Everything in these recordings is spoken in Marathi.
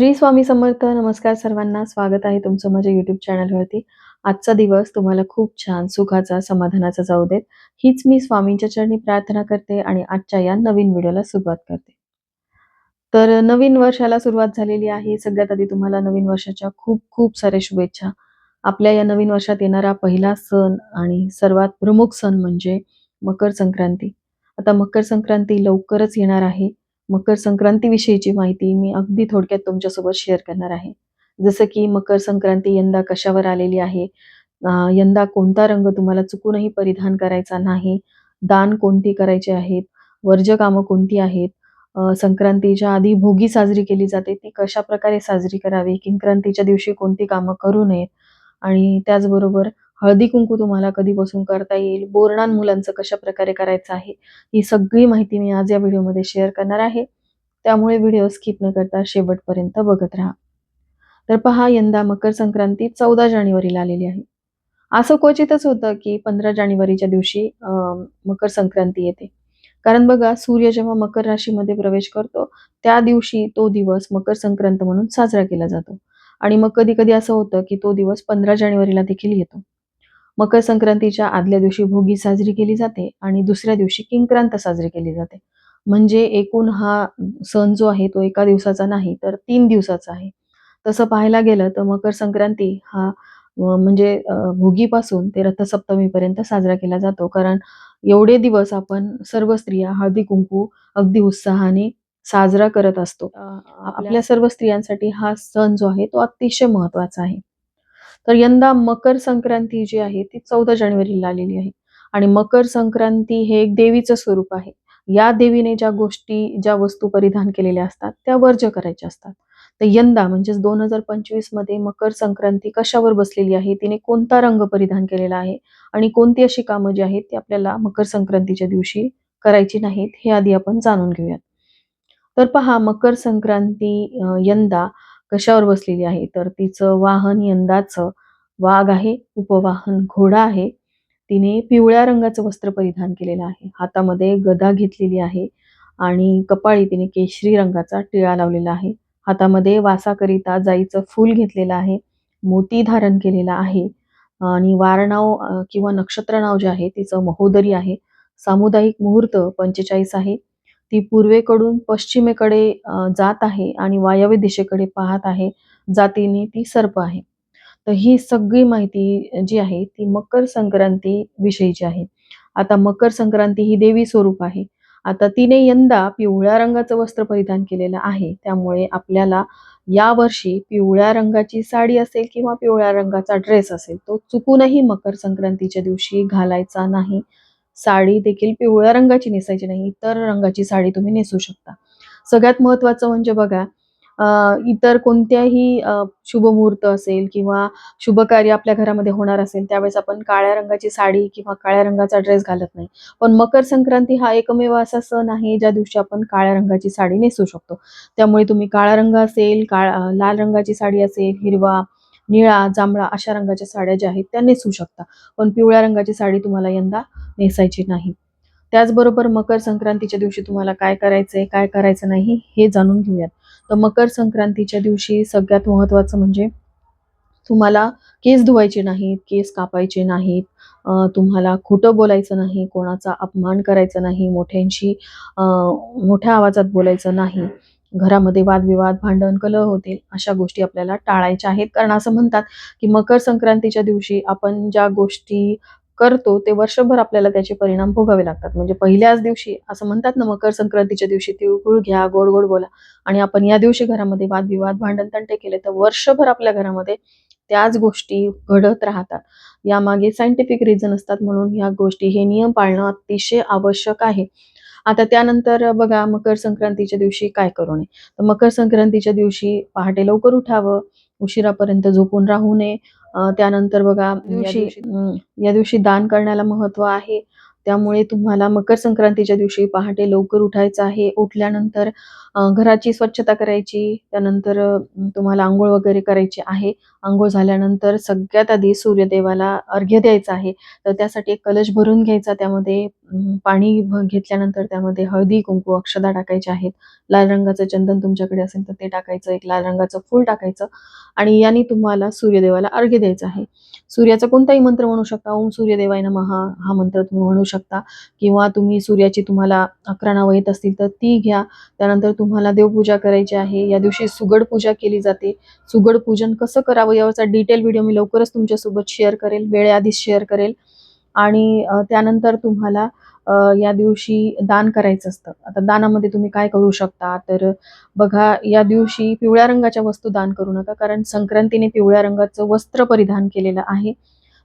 श्री स्वामी समर्थ नमस्कार सर्वांना. स्वागत आहे तुमचं माझ्या युट्यूब चॅनलवरती आजचा दिवस तुम्हाला खूप छान सुखाचा समाधानाचा जाऊ देत. हीच मी स्वामींच्या चरणी प्रार्थना करते आणि आजच्या या नवीन व्हिडिओला सुरुवात करते. तर नवीन वर्षाला सुरुवात झालेली आहे. सगळ्यात आधी तुम्हाला नवीन वर्षाच्या खूप खूप साऱ्या शुभेच्छा. आपल्या या नवीन वर्षात येणारा पहिला सण आणि सर्वात प्रमुख सण म्हणजे मकर संक्रांती. आता मकर संक्रांती लवकरच येणार आहे. मकर संक्रांतीविषयीची माहिती मी अगदी थोडक्यात तुमच्यासोबत शेअर करणार आहे. जसं की मकर संक्रांती यंदा कशावर आलेली आहे? यंदा कोणता रंग तुम्हाला चुकूनही परिधान करायचा नाही? दान कोणती करायचे आहेत? वर्ज्य कामं कोणती आहेत? संक्रांतीच्या आधी भोगी साजरी केली जाते ती कशा प्रकारे साजरी करावी? किंक्रांतीच्या दिवशी कोणती कामं करू नयेत? आणि त्याचबरोबर हळदी कुंकू तुम्हाला कधीपासून करता येईल बोरणान मुलांचं कशा प्रकारे करायचं आहे ही सगळी माहिती मी आज या व्हिडिओमध्ये शेअर करणार आहे. त्यामुळे व्हिडिओ स्किप न करता शेवटपर्यंत बघत राहा. तर पहा यंदा मकर संक्रांती चौदा जानेवारीला आलेली आहे. असं क्वचितच होतं की पंधरा जानेवारीच्या दिवशी अं, मकर संक्रांती येते. कारण बघा सूर्य जेव्हा मकर राशीमध्ये प्रवेश करतो त्या दिवशी तो दिवस मकर संक्रांत म्हणून साजरा केला जातो. आणि मग कधी कधी असं होतं की तो दिवस पंधरा जानेवारीला देखील येतो. मकर संक्रांतीच्या आदल्या दिवशी भोगी साजरी केली जाते आणि दुसऱ्या दिवशी किंक्रांत साजरी केली जाते. म्हणजे एकूण हा सण जो आहे तो एका दिवसाचा नाही तर तीन दिवसाचा आहे. तसं पाहायला गेलं तर मकर संक्रांती हा म्हणजे भोगीपासून ते रथसप्तमीपर्यंत साजरा केला जातो. कारण एवढे दिवस आपण सर्व स्त्रिया हळदी कुंकू अगदी उत्साहाने साजरा करत असतो. आपल्या सर्व स्त्रियांसाठी हा सण जो आहे तो अतिशय महत्त्वाचा आहे. तर यंदा मकर संक्रांती जी आहे ती चौदा जानेवारीला आलेली आहे. आणि मकर संक्रांती हे एक देवीचं स्वरूप आहे. या देवीने ज्या गोष्टी ज्या वस्तू परिधान केलेल्या असतात त्या वर्ज्य करायच्या असतात. तर यंदा म्हणजेच दोन हजार पंचवीसमध्ये मकर संक्रांती कशावर बसलेली आहे तिने कोणता रंग परिधान केलेला आहे आणि कोणती अशी कामं जी आहेत ती आपल्याला मकर संक्रांतीच्या दिवशी करायची नाहीत हे आधी आपण जाणून घेऊयात. तर पहा मकर संक्रांती यंदा कशावर बसलेली आहे? तर तिचं वाहन यंदाचं वाघ आहे उपवाहन घोडा आहे. तिने पिवळ्या रंगाचं वस्त्र परिधान केलेलं आहे. हातामध्ये गदा घेतलेली आहे आणि कपाळी तिने केशरी रंगाचा टिळा लावलेला आहे. हातामध्ये वासाकरिता जाईचं फूल घेतलेलं आहे. मोती धारण केलेला आहे आणि वारनाव किंवा नक्षत्र नाव जे आहे तिचं महोदरी आहे. सामुदायिक मुहूर्त पंचेचाळीस आहे. ती पूर्वेकडून पश्चिमेकडे जात आहे आणि वायव्य दिशेकडे पाहत आहे जातीने ती सर्प आहे. तर ही सगळी माहिती जी आहे ती मकर संक्रांती विषयीची आहे. आता मकर संक्रांती ही देवी स्वरूप आहे. आता तिने यंदा पिवळ्या रंगाचं वस्त्र परिधान केलेलं आहे. त्यामुळे आपल्याला या वर्षी पिवळ्या रंगाची साडी असेल किंवा पिवळ्या रंगाचा ड्रेस असेल तो चुकूनही मकर संक्रांतीच्या दिवशी घालायचा नाही. साडी देखील पिवळ्या रंगाची नेसायची नाही इतर रंगाची साडी तुम्ही नेसू शकता. सगळ्यात महत्वाचं म्हणजे बघा इतर कोणत्याही शुभमुहूर्त शुभ मुहूर्त असेल किंवा शुभ कार्य आपल्या घरामध्ये होणार असेल त्यावेळेस आपण काळ्या रंगाची साडी किंवा काळ्या रंगाचा ड्रेस घालत नाही. पण मकर संक्रांती हा एकमेव असा सण आहे ज्या दिवशी आपण काळ्या रंगाची साडी नेसू शकतो. त्यामुळे तुम्ही काळा रंग असेल काळा लाल रंगाची साडी असेल हिरवा निळा जांभळा अशा रंगाच्या साड्या ज्या आहेत त्या नेसू शकता. पण पिवळ्या रंगाची साडी तुम्हाला यंदा नेसायची नाही. त्याचबरोबर मकर संक्रांतीच्या दिवशी तुम्हाला काय करायचंय काय करायचं नाही हे जाणून घेऊयात. तर मकर संक्रांतीच्या दिवशी सगळ्यात महत्वाचं म्हणजे तुम्हाला केस धुवायचे नाहीत केस कापायचे नाहीत तुम्हाला खोटं बोलायचं नाही कोणाचा अपमान करायचा नाही मोठ्यांशी मोठ्या आवाजात बोलायचं नाही. घरामध्ये वादविवाद भांडण कलह होतील अशा गोष्टी आपल्याला टाळायच्या आहेत. कारण असं म्हणतात की मकर संक्रांतीच्या दिवशी आपण ज्या गोष्टी करतो ते वर्षभर आपल्याला त्याचे परिणाम भोगावे लागतात. म्हणजे पहिल्याच दिवशी असं म्हणतात ना मकर संक्रांतीच्या दिवशी तिळगुळ घ्या गोड गोड बोला. आणि आपण या दिवशी घरामध्ये वादविवाद भांडण तंटे केले तर वर्षभर आपल्या घरामध्ये त्याच गोष्टी घडत राहतात. यामागे सायंटिफिक रिझन असतात म्हणून ह्या गोष्टी हे नियम पाळणं अतिशय आवश्यक आहे. आता त्यानंतर बघा मकर संक्रांतीच्या दिवशी काय करू नये? तर मकर संक्रांतीच्या दिवशी पहाटे लवकर उठावं उशिरापर्यंत झोपून राहू नये. त्यानंतर बघा दिवशी. या दिवशी दान करण्याला महत्त्व आहे. त्यामुळे तुम्हाला मकर संक्रांतीच्या दिवशी पहाटे लवकर उठायचं आहे. उठल्यानंतर घराची स्वच्छता करायची. त्यानंतर तुम्हाला आंघोळ वगैरे करायची आहे. आंघोळ झाल्यानंतर सगळ्यात आधी सूर्यदेवाला अर्घ्य द्यायचं आहे. तर त्यासाठी एक कलश भरून घ्यायचा त्यामध्ये पाणी घेतल्यानंतर त्यामध्ये हळदी कुंकू अक्षदा टाकायच्या आहेत. लाल रंगाचं चंदन तुमच्याकडे असेल तर ते टाकायचं एक लाल रंगाचं फूल टाकायचं आणि याने तुम्हाला सूर्यदेवाला अर्घ्य द्यायचं आहे. सूर्याचा कोणताही मंत्र म्हणू शकता ओम सूर्यदेवाय महा हा मंत्र तुम्ही म्हणू शकता किंवा तुम्ही सूर्याची तुम्हाला अकरा नावं येत असतील तर ती घ्या. त्यानंतर तुम्हाला देवपूजा करायची आहे. या दिवशी सुगड पूजा केली जाते. सुगड पूजन कसं करावं यावरचा डिटेल व्हिडिओ मी लवकरच तुमच्यासोबत शेअर करेल वेळेआधीच शेअर करेल. आणि त्यानंतर तुम्हाला या दिवशी दान करायचं असतं. आता दानामध्ये तुम्ही काय करू शकता? तर बघा या दिवशी पिवळ्या रंगाच्या वस्तू दान करू नका कारण संक्रांतीने पिवळ्या रंगाचं वस्त्र परिधान केलेलं आहे.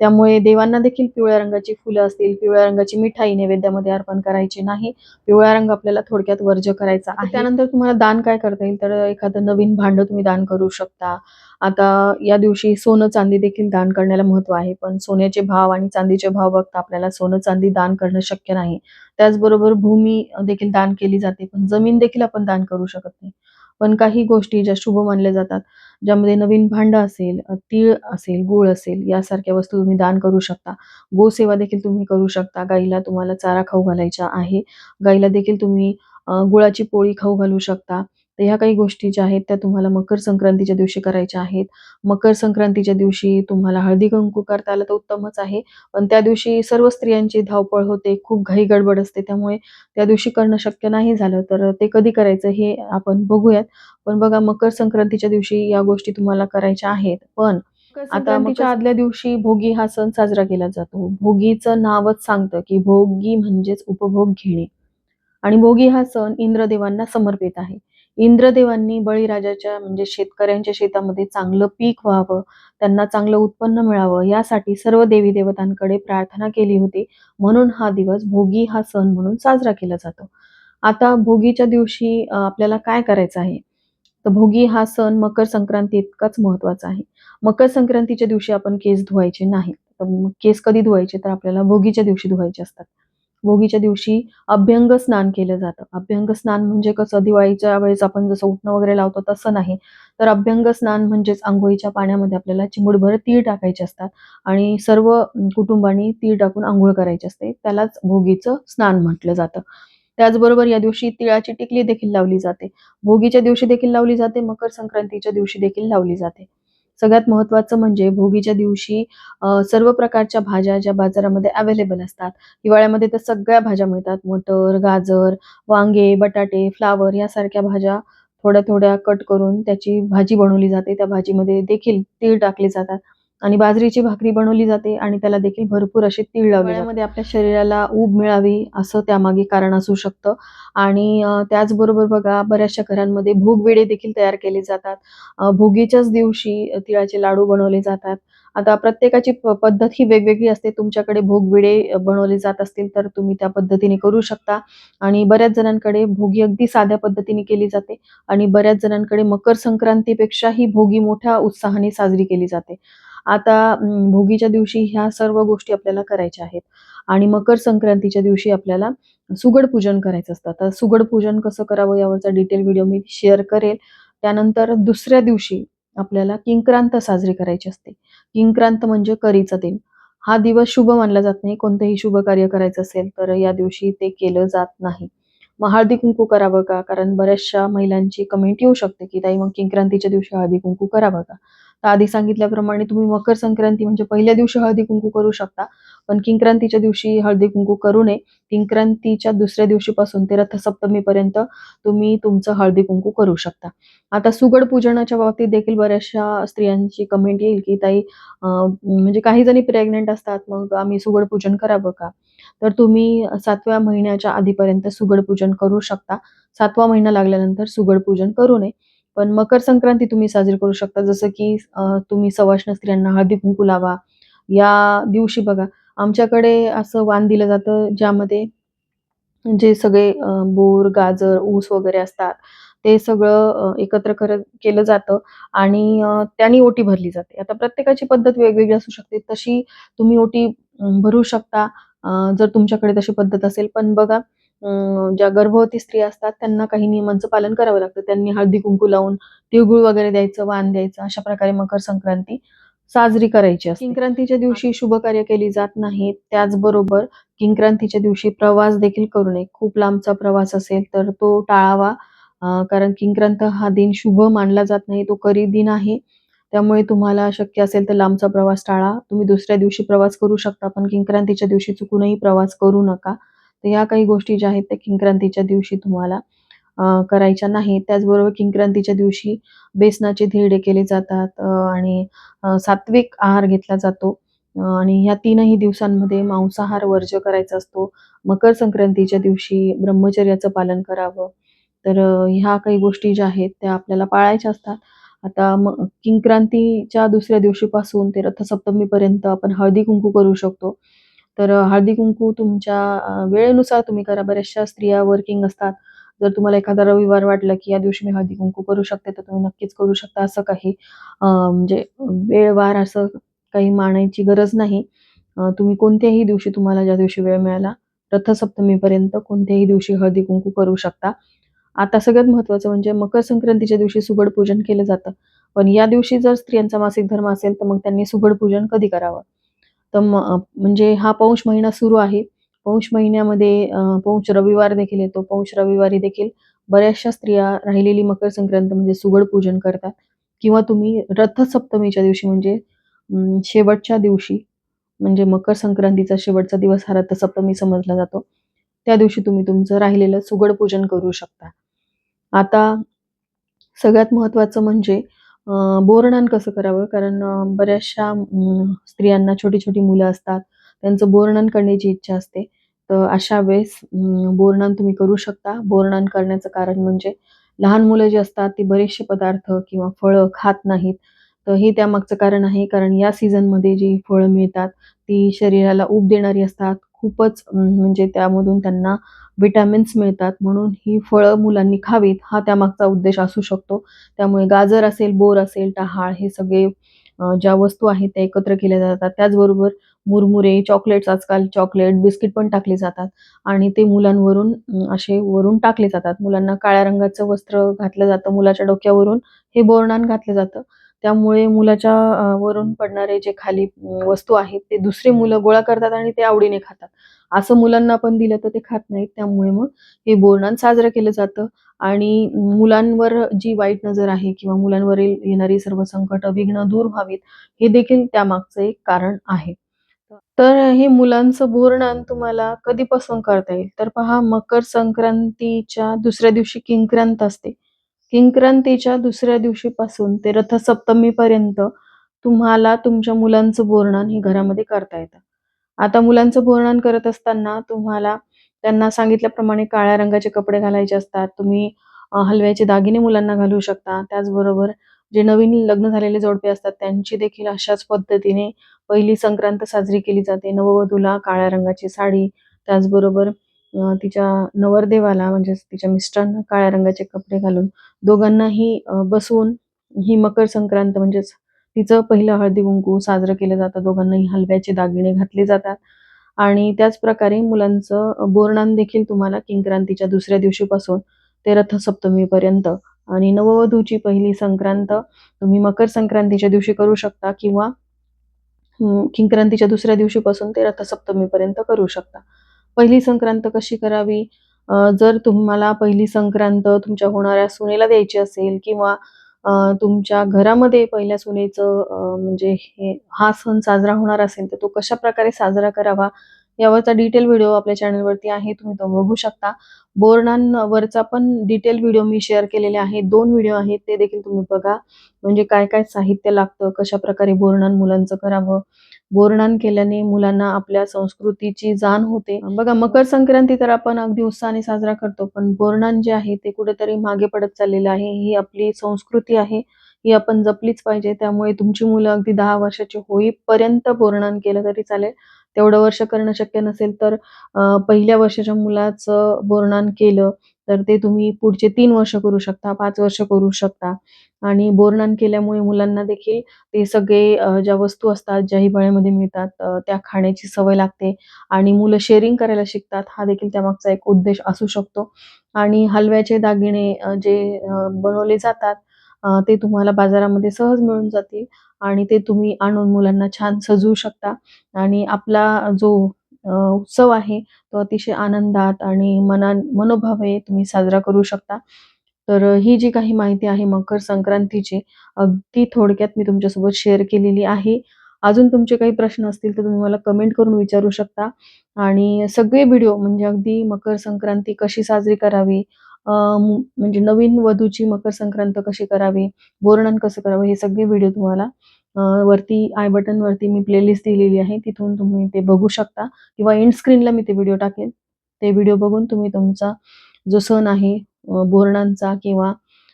त्यामुळे देवांना देखील पिवळ्या रंगाची फुलं असतील पिवळ्या रंगाची मिठाई नैवेद्यामध्ये अर्पण करायची नाही पिवळा रंग आपल्याला थोडक्यात वर्ज करायचा आहे. त्यानंतर तुम्हाला दान काय करता येईल? तर एखादं नवीन भांड तुम्ही दान करू शकता. आता या दिवशी सोनं चांदी देखील दान करण्याला महत्त्व आहे पण सोन्याचे भाव आणि चांदीचे भाव बघता आपल्याला सोनं चांदी दान करणं शक्य नाही. त्याचबरोबर भूमी देखील दान केली जाते पण जमीन देखील आपण दान करू शकत नाही. पण काही गोष्टी ज्या शुभ मानल्या जातात ज्यामध्ये नवीन भांड असेल तीळ असेल गूळ असेल यासारख्या वस्तू तुम्ही दान करू शकता. गोसेवा देखील तुम्ही करू शकता. गाईला तुम्हाला चारा खाऊ घालायचा आहे. गाईला देखील तुम्ही गुळाची पोळी खाऊ घालू शकता. तर ह्या काही गोष्टी ज्या आहेत त्या तुम्हाला मकर संक्रांतीच्या दिवशी करायच्या आहेत. मकर संक्रांतीच्या दिवशी तुम्हाला हळदी कुंकू करता आलं तर उत्तमच आहे. पण त्या दिवशी सर्व स्त्रियांची धावपळ होते खूप घाई गडबड असते. त्यामुळे त्या दिवशी करणं शक्य नाही झालं. तर ते कधी करायचं हे आपण बघूयात. पण बघा मकर संक्रांतीच्या दिवशी या गोष्टी तुम्हाला करायच्या आहेत. पण आता संक्रांतीच्या आदल्या दिवशी भोगी हा सण साजरा केला जातो. भोगीचं नावच सांगतं की भोगी म्हणजेच उपभोग घेणे. आणि भोगी हा सण इंद्रदेवांना समर्पित आहे. इंद्रदेवांनी बळीराजाच्या म्हणजे शेतकऱ्यांच्या शेतामध्ये चांगलं पीक व्हावं त्यांना चांगलं उत्पन्न मिळावं यासाठी सर्व देवी देवतांकडे प्रार्थना केली होती. म्हणून हा दिवस भोगी हा सण म्हणून साजरा केला जातो. आता भोगीच्या दिवशी आपल्याला काय करायचं आहे? तर भोगी हा सण मकर संक्रांती इतकाच महत्त्वाचा आहे. मकर संक्रांतीच्या दिवशी आपण केस धुवायचे नाही तर केस कधी धुवायचे? तर आपल्याला भोगीच्या दिवशी धुवायचे असतात. भोगीच्या दिवशी अभ्यंग स्नान केलं जातं. अभ्यंग स्नान म्हणजे कसं? दिवाळीच्या वेळेस आपण जसं उठणं वगैरे लावतो तसं नाही. तर अभ्यंग स्नान म्हणजेच आंघोळीच्या पाण्यामध्ये आपल्याला चिमुडभर तीळ टाकायचे असतात आणि सर्व कुटुंबांनी तीळ टाकून आंघोळ करायची असते. त्यालाच भोगीचं स्नान म्हटलं जातं. त्याचबरोबर या दिवशी तिळाची टिकली देखील लावली जाते. भोगीच्या दिवशी देखील लावली जाते. मकर संक्रांतीच्या दिवशी देखील लावली जाते. सगळ्यात महत्वाचं म्हणजे भोगीच्या दिवशी सर्व प्रकारच्या भाज्या ज्या बाजारामध्ये अवेलेबल असतात. हिवाळ्यामध्ये तर सगळ्या भाज्या मिळतात. मटर गाजर वांगे बटाटे फ्लावर यासारख्या भाज्या थोड्या थोड्या कट करून त्याची भाजी बनवली जाते. त्या भाजीमध्ये देखील तीळ टाकले जातात. आणि बाजरीची भाकरी बनवली जाते आणि त्याला देखील भरपूर असे तीळ लावले आपल्या शरीराला ऊब मिळावी असं त्यामागे कारण असू शकतं. आणि त्याचबरोबर बघा बऱ्याचशा घरांमध्ये भोगविडे देखील तयार केले जातात. भोगीच्याच दिवशी तिळाचे लाडू बनवले जातात. आता प्रत्येकाची पद्धत ही वेगवेगळी असते. तुमच्याकडे भोगविडे बनवले जात असतील तर तुम्ही त्या पद्धतीने करू शकता. आणि बऱ्याच जणांकडे भोगी अगदी साध्या पद्धतीने केली जाते. आणि बऱ्याच जणांकडे मकर संक्रांतीपेक्षा ही भोगी मोठ्या उत्साहाने साजरी केली जाते. आता भोगीच्या दिवशी ह्या सर्व गोष्टी आपल्याला करायच्या आहेत. आणि मकर संक्रांतीच्या दिवशी आपल्याला सुगड पूजन करायचं असतं. आता सुगड पूजन कसं करावं यावरचा डिटेल व्हिडिओ मी शेअर करेल. त्यानंतर दुसऱ्या दिवशी आपल्याला किंक्रांत साजरी करायची असते. किंक्रांत म्हणजे करीचा दिन. हा दिवस शुभ मानला जात नाही. कोणतंही शुभ कार्य करायचं असेल तर या दिवशी ते केलं जात नाही. मग हळदी कुंकू करावं का? कारण बऱ्याचशा महिलांची कमेंट येऊ शकते की ताई मग किंक्रांतीच्या दिवशी हळदी कुंकू करावं का? तर आधी सांगितल्याप्रमाणे तुम्ही मकर संक्रांती म्हणजे पहिल्या दिवशी हळदी कुंकू करू शकता पण किंक्रांतीच्या दिवशी हळदी कुंकू करू नये. किंक्रांतीच्या दुसऱ्या दिवशीपासून ते रथसप्तमीपर्यंत तुम्ही तुमचं हळदी कुंकू करू शकता. आता सुगड पूजनाच्या बाबतीत देखील बऱ्याचशा स्त्रियांची कमेंट येईल की ताई म्हणजे काही जणी प्रेग्नेंट असतात मग आम्ही सुगड पूजन करावं का? तर तुम्ही सातव्या महिन्याच्या आधीपर्यंत सुगड पूजन करू शकता. सातवा महिना लागल्यानंतर सुगड पूजन करू नये. पण मकर संक्रांती तुम्ही साजरी करू शकता जसं की तुम्ही सवाष्ण स्त्रियांना हळदी कुंकू लावा या दिवशी बघा आमच्याकडे असं वाण दिलं जातं ज्यामध्ये जे सगळे बोर, गाजर, ऊस वगैरे असतात, ते सगळं एकत्र करत केलं जातं आणि त्यानी ओटी भरली जाते. आता प्रत्येकाची पद्धत वेगवेगळी असू शकते. तशी तुम्ही ओटी भरू शकता जर तुमच्याकडे तशी पद्धत असेल. पण बघा ज्या गर्भवती स्त्रिया असतात त्यांना काही नियमांचं पालन करावं लागतं. त्यांनी हळदी-कुंकू लावून तिळगुळ वगैरे द्यायचं, वाण द्यायचं. अशा प्रकारे मकर संक्रांती साजरी करायची असते. दिवशी शुभ कार्य केली जात नाही त्याचबरोबर किंक्रांतीच्या दिवशी प्रवास देखील करू नये. खूप लांबचा प्रवास असेल तर तो टाळावा. कारण किंक्रांत हा दिन शुभ मानला जात नाही. तो करी दिन आहे. त्यामुळे तुम्हाला शक्य असेल तर लांबचा प्रवास टाळा. तुम्ही दुसऱ्या दिवशी प्रवास करू शकता, पण किंक्रांतीच्या दिवशी चुकूनही प्रवास करू नका. तर या काही गोष्टी ज्या आहेत त्या किंक्रांतीच्या दिवशी तुम्हाला करायच्या नाही त्याचबरोबर किंक्रांतीच्या दिवशी बेसनाचे धिरडे केले जातात आणि सात्विक आहार घेतला जातो आणि ह्या तीनही दिवसांमध्ये मांसाहार वर्ज्य करायचा असतो. मकर संक्रांतीच्या दिवशी ब्रह्मचर्याचं पालन करावं. तर ह्या काही गोष्टी ज्या आहेत त्या आपल्याला पाळायच्या असतात. आता मग किंक्रांतीच्या दुसऱ्या दिवशीपासून ते रथसप्तमीपर्यंत आपण हळदी-कुंकू करू शकतो. तर हळदी-कुंकू तुमच्या वेळेनुसार तुम्ही करा. बऱ्याचशा स्त्रिया वर्किंग असतात. जर तुम्हाला एखादा रविवार वाटला, की या दिवशी मी हळदी-कुंकू करू शकते, तर तुम्ही नक्कीच करू शकता. असं काही म्हणजे वेळ-वार असं काही मानायची गरज नाही. तुम्ही कोणत्याही दिवशी तुम्हाला ज्या दिवशी वेळ मिळाला, रथसप्तमीपर्यंत कोणत्याही दिवशी हळदी-कुंकू करू शकता. आता सगळ्यात महत्त्वाचं म्हणजे मकर संक्रांतीच्या दिवशी सुगड पूजन केलं जातं. पण या दिवशी जर स्त्रियांचा मासिक धर्म असेल, तर मग त्यांनी सुगड पूजन कधी करावं? तर म्हणजे हा पौष महिना सुरू आहे. पौष महिन्यामध्ये पौष रविवार देखील येतो. पौष रविवारी देखील बऱ्याचशा स्त्रिया राहिलेली मकर संक्रांत म्हणजे सुगड पूजन करतात किंवा तुम्ही रथसप्तमीच्या दिवशी म्हणजे शेवटच्या दिवशी म्हणजे मकर संक्रांतीचा शेवटचा दिवस हा रथसप्तमी समजला जातो. त्या दिवशी तुम्ही तुमचं राहिलेलं सुगड पूजन करू शकता. आता सगळ्यात महत्त्वाचं म्हणजे बोरणान कसं करावं? कारण बऱ्याचशा स्त्रियांना छोटी-छोटी मुलं असतात. त्यांचं बोरणन करण्याची इच्छा असते. तर अशा वेळेस बोरणन तुम्ही करू शकता. बोरणान करण्याचं कारण म्हणजे लहान मुलं जी असतात ती बरेचसे पदार्थ किंवा फळं खात नाहीत. तर हे त्यामागचं कारण आहे. कारण या सीझनमध्ये जी फळं मिळतात ती शरीराला ऊब देणारी असतात. खूपच म्हणजे त्यामधून त्यांना विटॅमिन्स मिळतात. म्हणून ही फळं मुलांनी खावीत हा त्यामागचा उद्देश असू शकतो. त्यामुळे गाजर असेल, बोर असेल, टहाळ हे सगळे ज्या वस्तू आहेत त्या एकत्र केल्या जातात. त्याचबरोबर मुरमुरे, चॉकलेट्स आजकाल चॉकलेट, बिस्किट पण टाकले जातात आणि ते मुलांवरून असे वरून टाकले जातात. मुलांना काळ्या रंगाचं वस्त्र घातलं जातं. मुलाच्या डोक्यावरून हे बोरणान घातलं जातं. त्यामुळे मुलाच्या वरून पडणारे जे खाली वस्तू आहेत ते दुसरी मुलं गोळा करतात आणि ते आवडीने खातात. असं मुलांना आपण दिलं तर ते खात नाहीत. त्यामुळे मग हे बोरनान साजरं केलं जातं आणि मुलांवर जी वाईट नजर आहे किंवा मुलांवरील येणारी सर्व संकट, विघ्न दूर व्हावीत, हे देखील त्यामागचं एक कारण आहे. तर हे मुलांचं बोरनान तुम्हाला कधीपासून करता येईल? तर पहा मकर संक्रांतीच्या दुसऱ्या दिवशी किंक्रांत असते. किंक्रांतीच्या दुसऱ्या दिवशीपासून ते रथसप्तमीपर्यंत तुम्हाला तुमच्या मुलांचं बोरनान हे घरामध्ये करता येतं. आता मुलांचं बोरनान करत असताना तुम्हाला त्यांना सांगितल्याप्रमाणे काळ्या रंगाचे कपडे घालायचे असतात. तुम्ही हलव्याचे दागिने मुलांना घालू शकता. त्याचबरोबर जे नवीन लग्न झालेले जोडपे असतात त्यांची देखील अशाच पद्धतीने पहिली संक्रांत साजरी केली जाते. नववधूला काळ्या रंगाची साडी, त्याचबरोबर अ, तिच्या नवरदेवाला म्हणजेच तिच्या मिस्टरांना काळ्या रंगाचे कपडे घालून दोघांनाही अ, बसवून ही मकर संक्रांत म्हणजेच तिचं पहिलं हळदी-कुंकू साजरं केलं जातं. दोघांनाही हलव्याचे दागिने घातले जातात आणि त्याच प्रकारे मुलांचं बोरणान देखील तुम्हाला किंक्रांतीच्या दुसऱ्या दिवशीपासून ते रथसप्तमीपर्यंत आणि नववधूची पहिली संक्रांत तुम्ही मकर संक्रांतीच्या दिवशी करू शकता किंवा किंक्रांतीच्या दुसऱ्या दिवशीपासून ते रथसप्तमीपर्यंत करू शकता. पहिली संक्रांत कशी करावी? जर तुम्हाला पहिली संक्रांत तुमच्या होणाऱ्या सुनेला द्यायची असेल किंवा तुमच्या घरामध्ये पहिल्या सुनेचं म्हणजे हे हा सण साजरा होणार असेल, तर तो कशा प्रकारे साजरा करावा यावरचा डिटेल व्हिडिओ आपल्या चॅनलवरती आहे. तुम्ही तो बघू शकता. बोर्डांवरचा पण डिटेल व्हिडिओ मी शेअर केलेले आहेत. दोन व्हिडिओ आहेत ते देखील तुम्ही बघा. म्हणजे काय-काय साहित्य लागतं, कशा प्रकारे बोर्डां मुलांचं करावं. बोरणान केल्याने मुलांना आपल्या संस्कृतीची जाण होते. बघा मकर संक्रांती तर आपण अगदी उत्साहाने साजरा करतो, पण बोरणान जे आहे ते कुठेतरी मागे पडत चाललेलं आहे. ही आपली संस्कृती आहे. ही आपण जपलीच पाहिजे. त्यामुळे तुमची मुलं अगदी दहा वर्षाची होईपर्यंत बोरणान केलं तरी चालेल. तेवढं वर्ष करणं शक्य नसेल तर पहिल्या वर्षाच्या मुलाचं बोरनान केलं तर ते तुम्ही पुढचे तीन वर्ष करू शकता, पाच वर्ष करू शकता आणि बोरनान केल्यामुळे मुलांना देखील ते सगळे ज्या वस्तू असतात, ज्या हिवाळ्यामध्ये मिळतात त्या खाण्याची सवय लागते आणि मुलं शेअरिंग करायला शिकतात. हा देखील त्यामागचा एक उद्देश असू शकतो आणि हलव्याचे दागिने जे बनवले जातात ते तुम्हाला बाजारामध्ये सहज मिळून जातील आणि ते तुम्ही आणून मुलांना छान सजवू शकता आणि आपला जो उत्सव आहे तो अतिशय आनंदात आणि मना मनोभावे तुम्ही साजरा करू शकता. तर ही जी काही माहिती आहे मकर संक्रांतीची अगदी थोडक्यात मी तुमच्यासोबत शेअर केलेली आहे. अजून तुमचे काही प्रश्न असतील तर तुम्ही मला कमेंट करून विचारू शकता आणि सगळे व्हिडिओ म्हणजे अगदी मकर संक्रांती कशी साजरी करावी, म्हणजे नवीन वधूची मकर संक्रांत कशी करावी, बोरनान कसं करावं, हे सगळे व्हिडिओ तुम्हाला वरती आय बटनवरती मी प्लेलिस्ट दिलेली आहे. तिथून तुम्ही ते बघू शकता किंवा एंड स्क्रीनला मी ते व्हिडिओ टाकेन. ते व्हिडिओ बघून तुम्ही तुमचा जो सण आहे बोरणांचा किंवा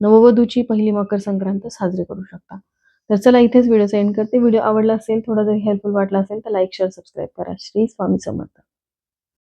नववधूची पहिली मकर संक्रांत साजरी करू शकता. तर चला इथेच व्हिडिओचा एंड करते. व्हिडिओ आवडला असेल, थोडा जरी हेल्पफुल वाटला असेल तर लाईक, शेअर, सबस्क्राईब करा. श्री स्वामी समर्थ.